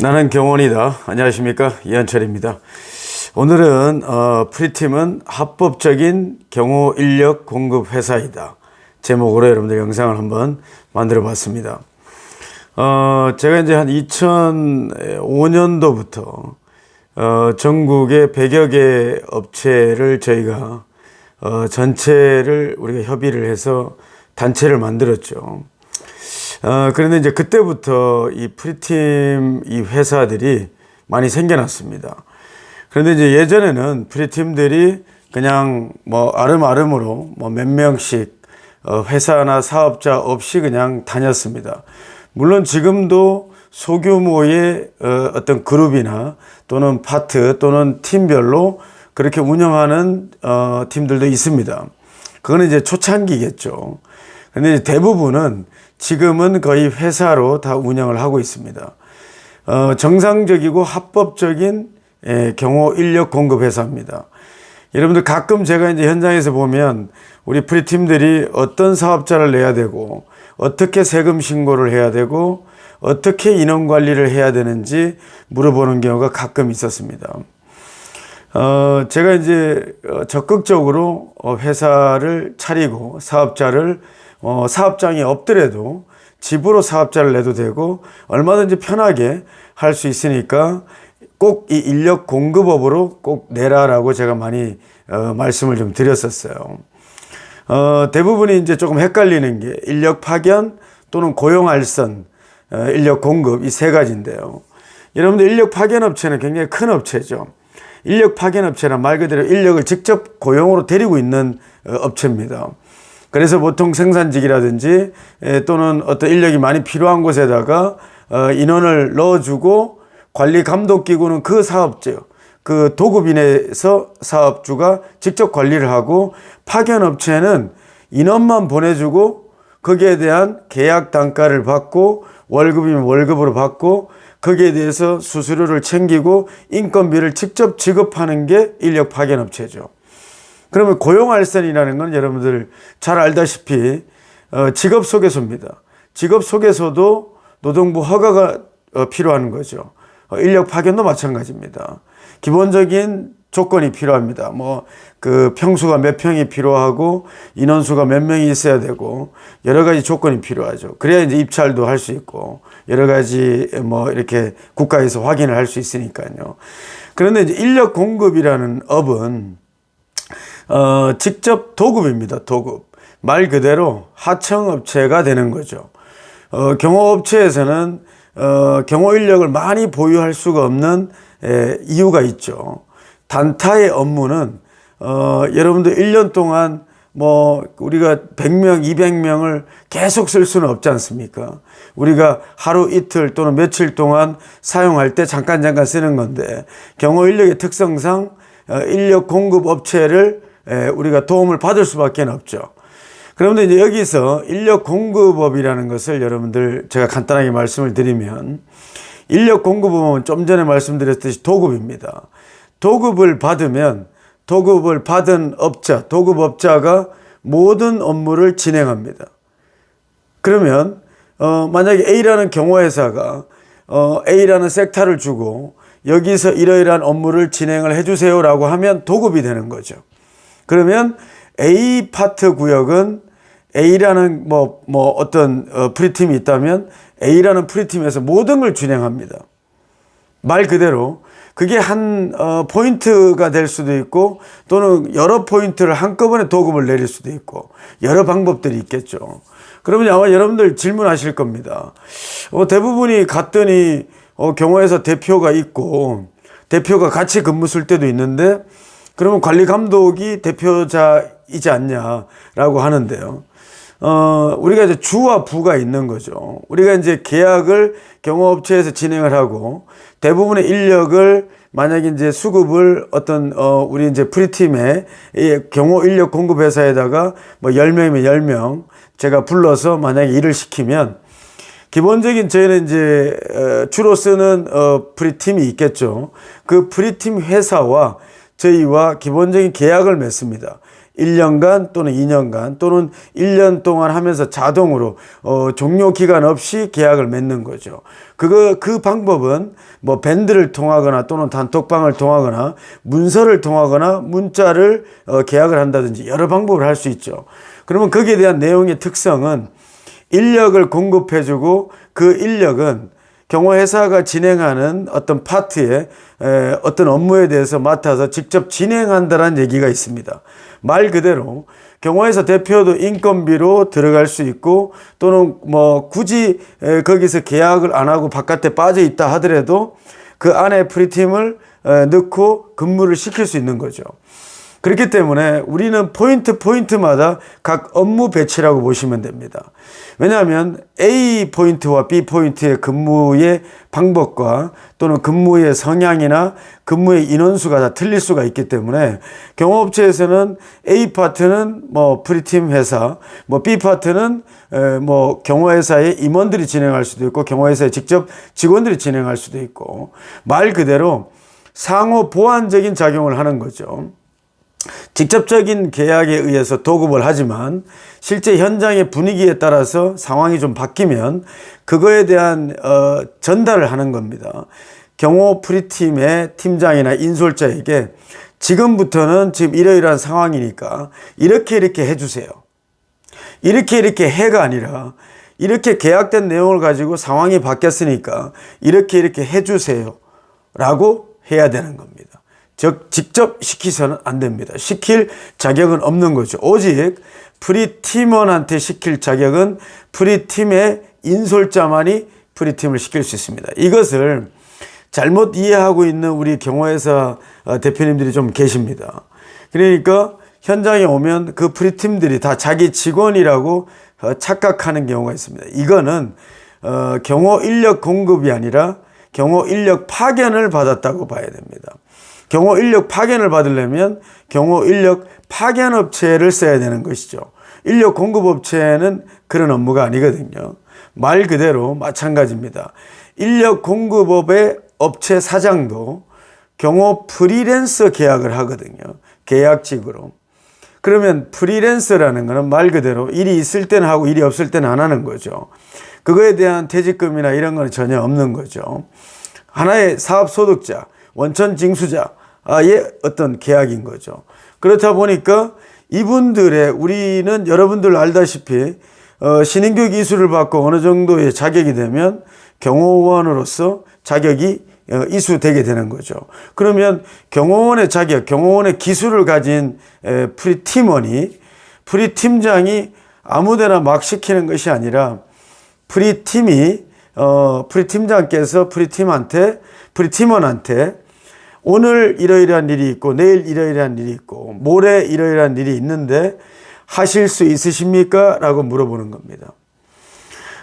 나는 경원이다. 안녕하십니까 이한철입니다. 오늘은 어, 프리팀은 합법적인 경호 인력 공급 회사이다. 제목으로 여러분들 영상을 한번 만들어 봤습니다. 어, 제가 이제 한 2005년도부터 어, 전국의 100여 개 업체를 저희가 어, 전체를 우리가 협의를 해서 단체를 만들었죠. 어, 그런데 이제 그때부터 이 프리팀 이 회사들이 많이 생겨났습니다. 그런데 이제 예전에는 프리팀들이 그냥 뭐 아름아름으로 뭐 몇 명씩 어, 회사나 사업자 없이 그냥 다녔습니다. 물론 지금도 소규모의 어, 어떤 그룹이나 또는 파트 또는 팀별로 그렇게 운영하는 어, 팀들도 있습니다. 그거는 이제 초창기겠죠. 근데 대부분은 지금은 거의 회사로 다 운영을 하고 있습니다. 어, 정상적이고 합법적인 예, 경호 인력 공급 회사입니다. 여러분들 가끔 제가 이제 현장에서 보면 우리 프리팀들이 어떤 사업자를 내야 되고 어떻게 세금 신고를 해야 되고 어떻게 인원 관리를 해야 되는지 물어보는 경우가 가끔 있었습니다. 어, 제가 이제 어, 적극적으로 어, 회사를 차리고 사업자를 어, 사업장이 없더라도 집으로 사업자를 내도 되고 얼마든지 편하게 할 수 있으니까 꼭 이 인력 공급업으로 꼭 내라라고 제가 많이 어, 말씀을 좀 드렸었어요. 어, 대부분이 이제 조금 헷갈리는 게 인력 파견 또는 고용 알선, 어, 인력 공급 이 세 가지인데요. 여러분들 인력 파견 업체는 굉장히 큰 업체죠. 인력 파견 업체는 말 그대로 인력을 직접 고용으로 데리고 있는 어, 업체입니다. 그래서 보통 생산직이라든지 에, 또는 어떤 인력이 많이 필요한 곳에다가 어, 인원을 넣어주고 관리 감독 기구는 그 사업자요. 그 도급인에서 사업주가 직접 관리를 하고 파견 업체는 인원만 보내주고 거기에 대한 계약 단가를 받고 월급이면 월급으로 받고 거기에 대해서 수수료를 챙기고 인건비를 직접 지급하는 게 인력 파견 업체죠. 그러면 고용알선이라는 건 여러분들 잘 알다시피 어, 직업 소개서입니다. 직업 소개서도 노동부 허가가 어, 필요한 거죠. 어, 인력 파견도 마찬가지입니다. 기본적인 조건이 필요합니다. 뭐 그 평수가 몇 평이 필요하고 인원수가 몇 명이 있어야 되고 여러 가지 조건이 필요하죠. 그래야 이제 입찰도 할 수 있고 여러 가지 뭐 이렇게 국가에서 확인을 할 수 있으니까요. 그런데 이제 인력 공급이라는 업은 어, 직접 도급입니다. 도급. 말 그대로 하청업체가 되는 거죠. 어, 경호업체에서는 어, 경호 인력을 많이 보유할 수가 없는 에, 이유가 있죠. 단타의 업무는 어, 여러분들 1년 동안 뭐 우리가 100명, 200명을 계속 쓸 수는 없지 않습니까? 우리가 하루 이틀 또는 며칠 동안 사용할 때 잠깐 잠깐 쓰는 건데 경호 인력의 특성상 어, 인력 공급 업체를 에, 우리가 도움을 받을 수밖에 없죠. 그런데 이제 여기서 인력 공급업이라는 것을 여러분들 제가 간단하게 말씀을 드리면 인력 공급업은 좀 전에 말씀드렸듯이 도급입니다. 도급을 받으면 도급을 받은 업자, 도급업자가 모든 업무를 진행합니다. 그러면 어, 만약에 A라는 경호회사가 어, A라는 섹터를 주고 여기서 이러이러한 업무를 진행을 해주세요라고 하면 도급이 되는 거죠. 그러면 A 파트 구역은 A라는 뭐, 뭐 어떤 어, 프리팀이 있다면 A라는 프리팀에서 모든 걸 진행합니다. 말 그대로 그게 한 어, 포인트가 될 수도 있고 또는 여러 포인트를 한꺼번에 도급을 내릴 수도 있고 여러 방법들이 있겠죠. 그러면 아마 여러분들 질문하실 겁니다. 어, 대부분이 갔더니 어, 경호에서 대표가 있고 대표가 같이 근무 쓸 때도 있는데 그러면 관리 감독이 대표자이지 않냐라고 하는데요. 어, 우리가 이제 주와 부가 있는 거죠. 우리가 이제 계약을 경호업체에서 진행을 하고 대부분의 인력을 만약에 이제 수급을 어떤, 어, 우리 이제 프리팀에 이 경호 인력 공급 회사에다가 뭐 10명이면 10명 제가 불러서 만약에 일을 시키면 기본적인 저희는 이제 어, 주로 쓰는 어, 프리팀이 있겠죠. 그 프리팀 회사와 저희와 기본적인 계약을 맺습니다. 1년간 또는 2년간 또는 1년 동안 하면서 자동으로 어, 종료 기간 없이 계약을 맺는 거죠. 그거 그 방법은 뭐 밴드를 통하거나 또는 단톡방을 통하거나 문서를 통하거나 문자를 어, 계약을 한다든지 여러 방법을 할 수 있죠. 그러면 거기에 대한 내용의 특성은 인력을 공급해주고 그 인력은 경호 회사가 진행하는 어떤 파트에 에, 어떤 업무에 대해서 맡아서 직접 진행한다는 얘기가 있습니다. 말 그대로 경호회사 대표도 인건비로 들어갈 수 있고 또는 뭐 굳이 에, 거기서 계약을 안 하고 바깥에 빠져 있다 하더라도 그 안에 프리팀을 에, 넣고 근무를 시킬 수 있는 거죠. 그렇기 때문에 우리는 포인트 포인트마다 각 업무 배치라고 보시면 됩니다. 왜냐하면 A 포인트와 B 포인트의 근무의 방법과 또는 근무의 성향이나 근무의 인원수가 다 틀릴 수가 있기 때문에 경호업체에서는 A 파트는 뭐 프리팀 회사, 뭐 B 파트는 에, 뭐 경호회사의 임원들이 진행할 수도 있고 경호회사의 직접 직원들이 진행할 수도 있고 말 그대로 상호 보완적인 작용을 하는 거죠. 직접적인 계약에 의해서 도급을 하지만 실제 현장의 분위기에 따라서 상황이 좀 바뀌면 그거에 대한 어, 전달을 하는 겁니다. 경호 프리팀의 팀장이나 인솔자에게 지금부터는 지금 이러이러한 상황이니까 이렇게 이렇게 해주세요. 이렇게 이렇게 해가 아니라 이렇게 계약된 내용을 가지고 상황이 바뀌었으니까 이렇게 이렇게 해주세요. 라고 해야 되는 겁니다. 즉, 직접 시키서는 안 됩니다. 시킬 자격은 없는 거죠. 오직 프리팀원한테 시킬 자격은 프리팀의 인솔자만이 프리팀을 시킬 수 있습니다. 이것을 잘못 이해하고 있는 우리 경호회사 어, 대표님들이 좀 계십니다. 그러니까 현장에 오면 그 프리팀들이 다 자기 직원이라고 어, 착각하는 경우가 있습니다. 이거는 어, 경호 인력 공급이 아니라 경호 인력 파견을 받았다고 봐야 됩니다. 경호 인력 파견을 받으려면 경호 인력 파견 업체를 써야 되는 것이죠. 인력 공급 업체는 그런 업무가 아니거든요. 말 그대로 마찬가지입니다. 인력 공급업의 업체 사장도 경호 프리랜서 계약을 하거든요. 계약직으로. 그러면 프리랜서라는 것은 말 그대로 일이 있을 때는 하고 일이 없을 때는 안 하는 거죠. 그거에 대한 퇴직금이나 이런 거는 전혀 없는 거죠. 하나의 사업 소득자, 원천 징수자 의 어떤 계약인 거죠. 그렇다 보니까 이분들의 우리는 여러분들 알다시피 어, 신인교육 이수를 받고 어느 정도의 자격이 되면 경호원으로서 자격이 어, 이수되게 되는 거죠. 그러면 경호원의 자격, 경호원의 기술을 가진 에, 프리팀원이 프리팀장이 아무데나 막 시키는 것이 아니라 프리팀이 어, 프리팀장께서 프리팀한테 프리팀원한테 오늘 이러이러한 일이 있고 내일 이러이러한 일이 있고 모레 이러이러한 일이 있는데 하실 수 있으십니까? 라고 물어보는 겁니다.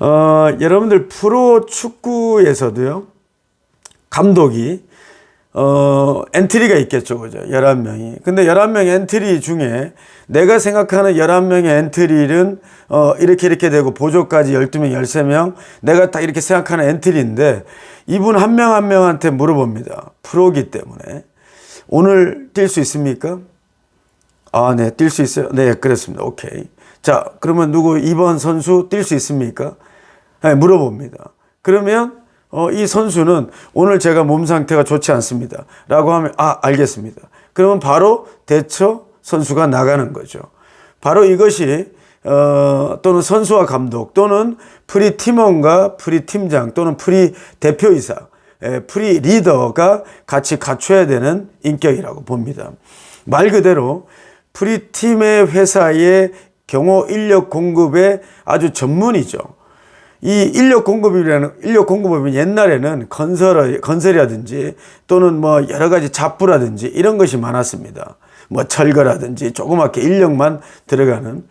어, 여러분들 프로 축구에서도요. 감독이 어, 엔트리가 있겠죠. 그죠? 11명이. 근데 11명 엔트리 중에 내가 생각하는 11명의 엔트리는 어, 이렇게 이렇게 되고 보조까지 12명, 13명 내가 딱 이렇게 생각하는 엔트리인데 이분 한 명 한 명한테 물어봅니다. 프로기 때문에. 오늘 뛸 수 있습니까? 아, 네, 뛸 수 있어요. 네, 그렇습니다. 오케이. 자, 그러면 누구 2번 선수 뛸 수 있습니까? 네, 물어봅니다. 그러면 어, 이 선수는 오늘 제가 몸 상태가 좋지 않습니다. 라고 하면, 아, 알겠습니다. 그러면 바로 대처 선수가 나가는 거죠. 바로 이것이, 어, 또는 선수와 감독, 또는 프리 팀원과 프리 팀장, 또는 프리 대표이사, 에, 프리 리더가 같이 갖춰야 되는 인격이라고 봅니다. 말 그대로 프리 팀의 회사의 경호 인력 공급의 아주 전문이죠. 이 인력 공급이라는 인력 공급업이 옛날에는 건설 건설이라든지 또는 뭐 여러 가지 잡부라든지 이런 것이 많았습니다. 뭐 철거라든지 조그맣게 인력만 들어가는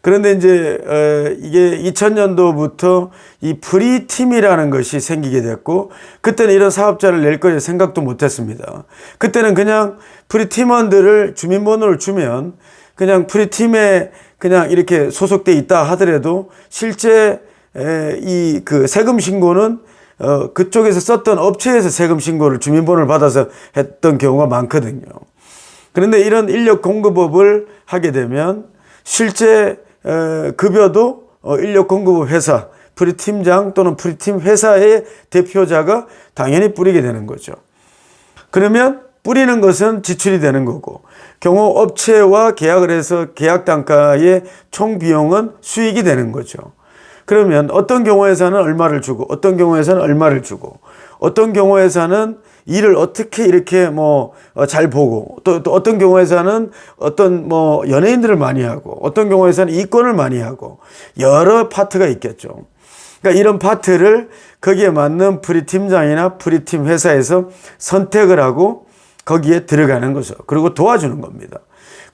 그런데 이제 어 이게 2000년도부터 이 프리팀이라는 것이 생기게 됐고 그때는 이런 사업자를 낼 거를 생각도 못 했습니다. 그때는 그냥 프리팀원들을 주민번호를 주면 그냥 프리팀에 그냥 이렇게 소속돼 있다 하더라도 실제 이 그 세금 신고는 어 그쪽에서 썼던 업체에서 세금 신고를 주민번호를 받아서 했던 경우가 많거든요. 그런데 이런 인력 공급업을 하게 되면 실제 급여도 어, 인력 공급업 회사 프리팀장 또는 프리팀 회사의 대표자가 당연히 뿌리게 되는 거죠. 그러면 뿌리는 것은 지출이 되는 거고 경호 업체와 계약을 해서 계약 단가의 총 비용은 수익이 되는 거죠. 그러면 어떤 경우에서는 얼마를 주고 어떤 경우에서는 얼마를 주고 어떤 경우에서는 일을 어떻게 이렇게 뭐 잘 보고 또, 또 어떤 경우에서는 어떤 뭐 연예인들을 많이 하고 어떤 경우에서는 이권을 많이 하고 여러 파트가 있겠죠. 그러니까 이런 파트를 거기에 맞는 프리팀장이나 프리팀 회사에서 선택을 하고 거기에 들어가는 거죠. 그리고 도와주는 겁니다.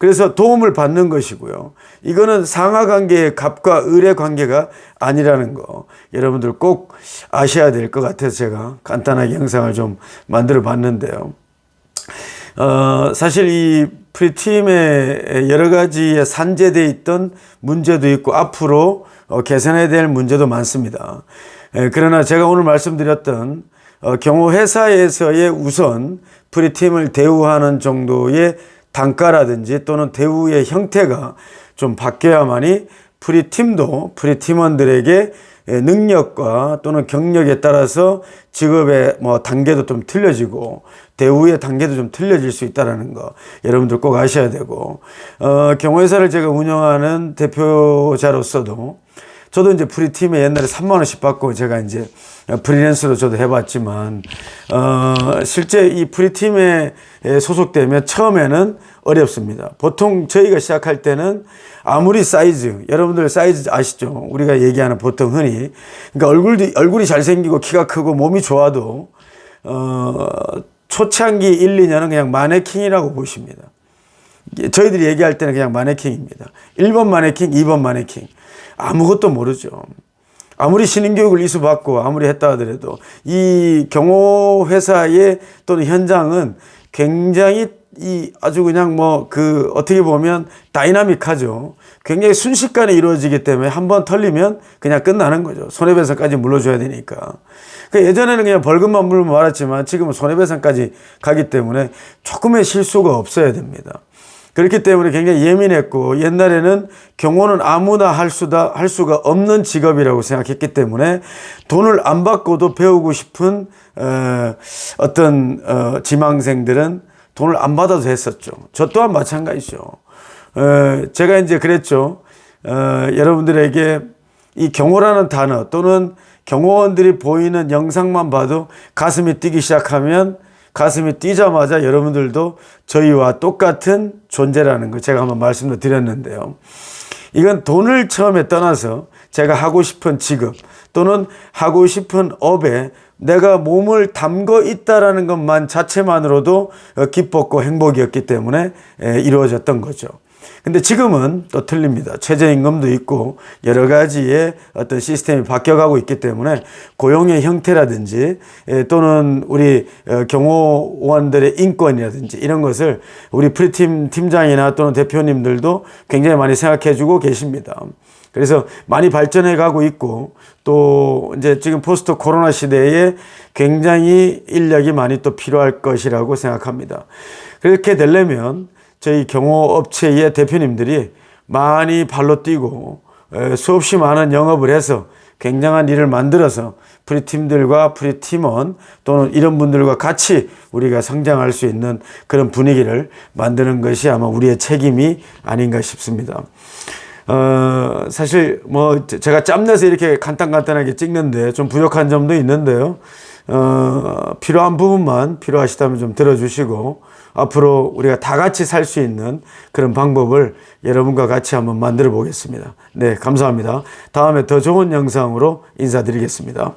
그래서 도움을 받는 것이고요. 이거는 상하 관계의 갑과 을의 관계가 아니라는 거 여러분들 꼭 아셔야 될 것 같아서 제가 간단하게 영상을 좀 만들어 봤는데요. 어, 사실 이 프리팀에 여러 가지의 산재되어 있던 문제도 있고 앞으로 어, 개선해야 될 문제도 많습니다. 에, 그러나 제가 오늘 말씀드렸던 어, 경호 회사에서의 우선 프리팀을 대우하는 정도의 단가라든지 또는 대우의 형태가 좀 바뀌어야만이 프리팀도 프리팀원들에게 예, 능력과 또는 경력에 따라서 직업의 뭐 단계도 좀 틀려지고 대우의 단계도 좀 틀려질 수 있다라는 거 여러분들 꼭 아셔야 되고 어, 경호회사를 제가 운영하는 대표자로서도 저도 이제 프리팀에 옛날에 3만 원씩 받고 제가 이제 프리랜서로 저도 해봤지만 어 실제 이 프리팀에 소속되면 처음에는 어렵습니다. 보통 저희가 시작할 때는 아무리 사이즈 여러분들 사이즈 아시죠? 우리가 얘기하는 보통 흔히 그러니까 얼굴이 얼굴이 잘생기고 키가 크고 몸이 좋아도 어 초창기 1, 2년은 그냥 마네킹이라고 보십니다. 저희들이 얘기할 때는 그냥 마네킹입니다. 1번 마네킹, 2번 마네킹. 아무것도 모르죠. 아무리 신인교육을 이수받고 아무리 했다 하더라도 이 경호회사의 또는 현장은 굉장히 이 아주 그냥 뭐 그 어떻게 보면 다이나믹하죠. 굉장히 순식간에 이루어지기 때문에 한 번 털리면 그냥 끝나는 거죠. 손해배상까지 물러줘야 되니까. 그 예전에는 그냥 벌금만 물면 말았지만 지금은 손해배상까지 가기 때문에 조금의 실수가 없어야 됩니다. 그렇기 때문에 굉장히 예민했고 옛날에는 경호는 아무나 할 수다 할 수가 없는 직업이라고 생각했기 때문에 돈을 안 받고도 배우고 싶은 어, 어떤 어, 지망생들은 돈을 안 받아도 했었죠. 저 또한 마찬가지죠. 어, 제가 이제 그랬죠. 어, 여러분들에게 이 경호라는 단어 또는 경호원들이 보이는 영상만 봐도 가슴이 뛰기 시작하면 가슴이 뛰자마자 여러분들도 저희와 똑같은 존재라는 거 제가 한번 말씀도 드렸는데요. 이건 돈을 처음에 떠나서 제가 하고 싶은 직업 또는 하고 싶은 업에 내가 몸을 담궈 있다라는 것만 자체만으로도 기뻤고 행복이었기 때문에 이루어졌던 거죠. 근데 지금은 또 틀립니다. 최저임금도 있고 여러 가지의 어떤 시스템이 바뀌어가고 있기 때문에 고용의 형태라든지 예, 또는 우리 어, 경호원들의 인권이라든지 이런 것을 우리 프리팀 팀장이나 또는 대표님들도 굉장히 많이 생각해 주고 계십니다. 그래서 많이 발전해 가고 있고 또 이제 지금 포스트 코로나 시대에 굉장히 인력이 많이 또 필요할 것이라고 생각합니다. 그렇게 되려면 저희 경호업체의 대표님들이 많이 발로 뛰고 수없이 많은 영업을 해서 굉장한 일을 만들어서 프리팀들과 프리팀원 또는 이런 분들과 같이 우리가 성장할 수 있는 그런 분위기를 만드는 것이 아마 우리의 책임이 아닌가 싶습니다. 어, 사실 뭐 제가 짬내서 이렇게 간단간단하게 찍는데 좀 부족한 점도 있는데요. 어, 필요한 부분만 필요하시다면 좀 들어주시고 앞으로 우리가 다 같이 살 수 있는 그런 방법을 여러분과 같이 한번 만들어 보겠습니다. 네, 감사합니다. 다음에 더 좋은 영상으로 인사드리겠습니다.